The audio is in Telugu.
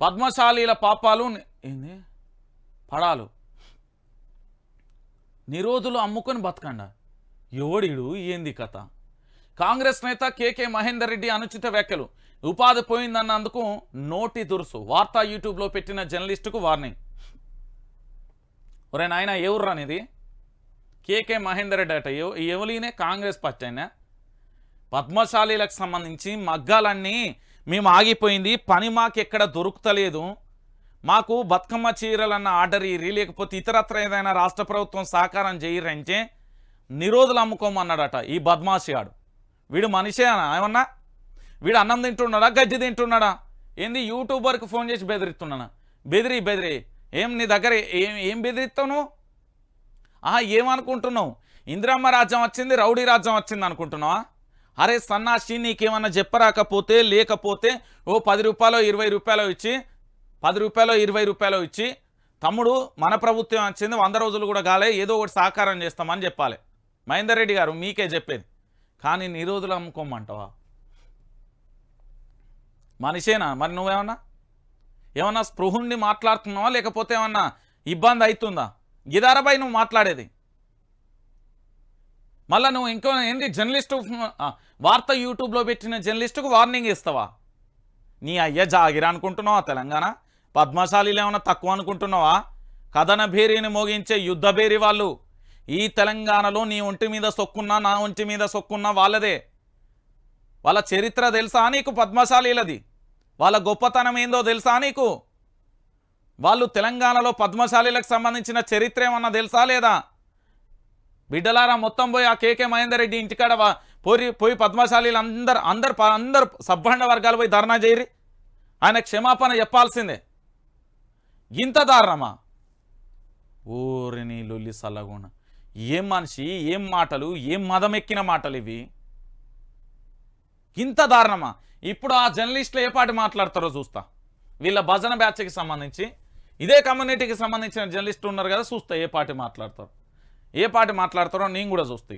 పద్మశాలీల పాపాలు ఏంది? పడాలు. నిరోధులు అమ్ముకొని బతకండ. ఎవడిడు? ఏంది కథ? కాంగ్రెస్ నేత కేకే మహేందర్ రెడ్డి అనుచిత వ్యాఖ్యలు. ఉపాధి పోయిందన్నందుకు నోటి దురుసు. వార్తా యూట్యూబ్లో పెట్టిన జర్నలిస్టుకు వార్నింగ్. ఒరే నాయన ఎవరు అనేది కేకే మహేందర్ రెడ్డి అట. ఎవలీనే? కాంగ్రెస్ పార్టీ అయినా? పద్మశాలీలకు సంబంధించి మగ్గాలన్నీ మేము ఆగిపోయింది పని మాకు ఎక్కడ దొరుకుతలేదు. మాకు బతుకమ్మ చీరలన్న ఆర్డర్ ఇరి లేకపోతే ఇతరత్ర ఏదైనా రాష్ట్ర ప్రభుత్వం సహకారం చేయరంటే నిరోధులు అమ్ముకోమన్నాడట ఈ బద్మాషియాడు వీడు మనిషే ఏమన్నా? వీడు అన్నం తింటున్నాడా గడ్డి తింటున్నాడా? ఏంది యూట్యూబర్కి ఫోన్ చేసి బెదిరిస్తున్నానా? బెదిరి బెదిరి. ఏం నీ దగ్గర ఏం ఏం బెదిరిస్తావు నువ్వు? ఏమనుకుంటున్నావు? ఇందిరమ్మ రాజ్యం వచ్చింది రౌడీ రాజ్యం వచ్చింది అనుకుంటున్నావా? అరే సన్నాసి నీకేమన్నా చెప్పరాకపోతే లేకపోతే ఓ పది రూపాయలు ఇరవై రూపాయలు ఇచ్చి పది రూపాయలు ఇరవై రూపాయలు ఇచ్చి తమ్ముడు మన ప్రభుత్వం వచ్చింది వంద రోజులు కూడా కాలే ఏదో ఒకటి సహకారం చేస్తామని చెప్పాలి. మహేందర్ రెడ్డి గారు మీకే చెప్పేది. కానీ నిరోధులు అమ్ముకోమంటావా? మనిషేనా? మరి నువ్వేమన్నా? ఏమన్నా స్పృహుణ్ణి మాట్లాడుతున్నావా? లేకపోతే ఏమన్నా ఇబ్బంది అవుతుందా? గిదారబాయి నువ్వు మాట్లాడేది. మళ్ళా నువ్వు ఇంకో ఏంది జర్నలిస్టు వార్త యూట్యూబ్లో పెట్టిన జర్నలిస్టుకు వార్నింగ్ ఇస్తావా? నీ అయ్య జాగిరా అనుకుంటున్నావా తెలంగాణ? పద్మశాలీలు ఏమైనా తక్కువ అనుకుంటున్నావా? కథన భేరీని మోగించే యుద్ధ భేరి వాళ్ళు. ఈ తెలంగాణలో నీ ఒంటి మీద సొక్కున్నా నా ఒంటి మీద సొక్కున్నా వాళ్ళదే. వాళ్ళ చరిత్ర తెలుసా నీకు పద్మశాలీలది? వాళ్ళ గొప్పతనం ఏందో తెలుసా నీకు? వాళ్ళు తెలంగాణలో పద్మశాలీలకు సంబంధించిన చరిత్ర ఏమన్నా తెలుసా లేదా? బిడ్డలారా మొత్తం పోయి ఆ కేకే మహేందర్ రెడ్డి ఇంటికాడ పోయి పోయి పద్మశాలీలు అందరు అందరు ప- అందరు సబ్బండ వర్గాలు పోయి ధర్నా చేయరి. ఆయన క్షమాపణ చెప్పాల్సిందే. ఇంత దారుణమా? ఊరిని లొల్లి సల్లగుణ ఏం మనిషి ఏం మాటలు ఏం మదమెక్కిన మాటలు ఇవి? ఇంత దారుణమా? ఇప్పుడు ఆ జర్నలిస్టులు ఏ పాటి మాట్లాడతారో చూస్తా. వీళ్ళ భజన బ్యాచ్కి సంబంధించి. ఇదే కమ్యూనిటీకి సంబంధించిన జర్నలిస్టులు ఉన్నారు కదా చూస్తా ఏ పాటి మాట్లాడతారు. ఏ పాటి మాట్లాడతారో నేను కూడా చూస్తా